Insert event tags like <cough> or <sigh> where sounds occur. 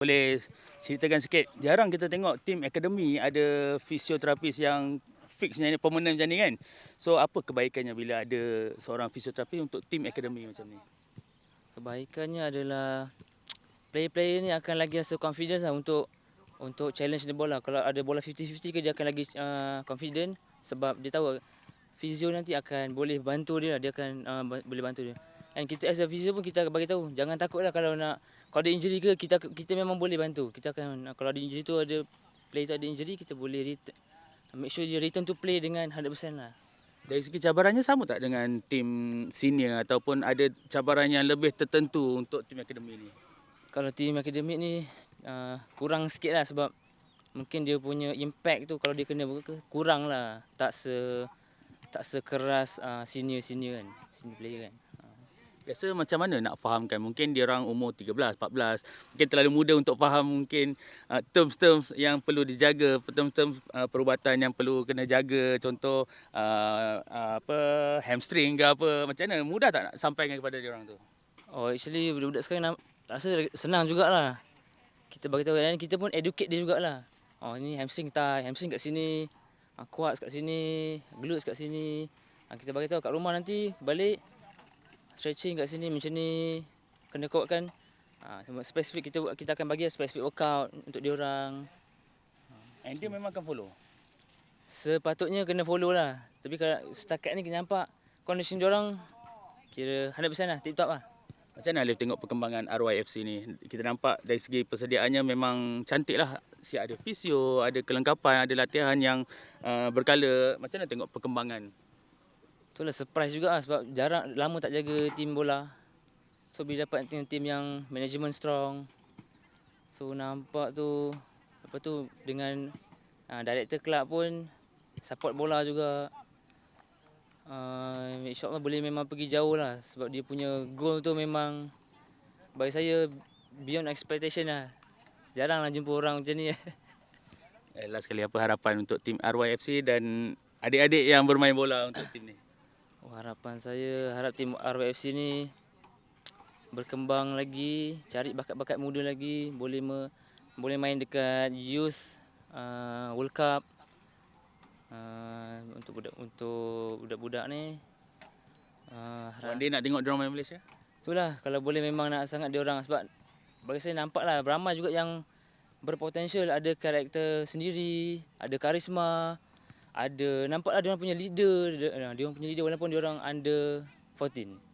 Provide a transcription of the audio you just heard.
Boleh ceritakan sikit, jarang kita tengok tim akademi ada fisioterapis yang fixnya ni permanent macam ni kan. So apa kebaikannya bila ada seorang fisioterapis untuk tim akademi macam ni? Kebaikannya adalah player-player ni akan lagi rasa confidence lah untuk untuk challenge the bola. Kalau ada bola 50-50 ke dia akan lagi uh, confident sebab dia tahu physio nanti akan boleh bantu dia lah. dia akan uh, boleh bantu dia. And kita as a physio pun kita bagi tahu jangan takutlah kalau nak kalau ada injury ke kita kita memang boleh bantu. Kita akan kalau ada injury tu ada player tu ada injury kita boleh return, make sure dia return to play dengan 100% lah. Dari segi cabarannya sama tak dengan tim senior ataupun ada cabaran yang lebih tertentu untuk tim akademi ni? Kalau tim akademik ni uh, kurang sikit lah sebab mungkin dia punya impact tu kalau dia kena kurang lah. Tak se tak sekeras uh, senior-senior kan, senior player kan. Biasa macam mana nak fahamkan mungkin dia orang umur 13, 14 mungkin terlalu muda untuk faham mungkin uh, terms-terms yang perlu dijaga, terms-terms uh, perubatan yang perlu kena jaga contoh uh, uh, apa hamstring ke apa macam mana mudah tak nak sampaikan kepada dia orang tu? Oh actually budak-budak sekarang nak, rasa senang jugalah. Kita bagi tahu dan kita pun educate dia jugalah. Oh ni hamstring thigh, hamstring kat sini, uh, kat sini, glutes kat sini. Uh, kita bagi tahu kat rumah nanti balik stretching kat sini macam ni kena kuatkan ha, spesifik kita kita akan bagi spesifik workout untuk dia orang and dia memang akan follow sepatutnya kena follow lah tapi kalau setakat ni kita nampak condition dia orang kira 100% lah tip top lah macam mana Alif tengok perkembangan RYFC ni? Kita nampak dari segi persediaannya memang cantik lah. Siap ada fisio, ada kelengkapan, ada latihan yang uh, berkala. Macam mana tengok perkembangan? Itulah surprise juga lah sebab jarang lama tak jaga tim bola. So bila dapat tim-tim yang management strong. So nampak tu apa tu dengan uh, director club pun support bola juga. Uh, InsyaAllah boleh memang pergi jauh lah sebab dia punya goal tu memang bagi saya beyond expectation lah. Jarang lah jumpa orang macam ni. <laughs> Eh, last sekali apa harapan untuk tim RYFC dan adik-adik yang bermain bola untuk tim ni? Oh, harapan saya harap tim RYFC ni berkembang lagi, cari bakat-bakat muda lagi, boleh me, boleh main dekat youth uh, World Cup. Uh, untuk budak untuk budak-budak ni uh, harap dia nak tengok dia main Malaysia. Itulah kalau boleh memang nak sangat dia orang sebab bagi saya nampaklah beramai juga yang berpotensial ada karakter sendiri, ada karisma ada nampaklah dia orang punya leader dia, orang punya leader walaupun dia orang under 14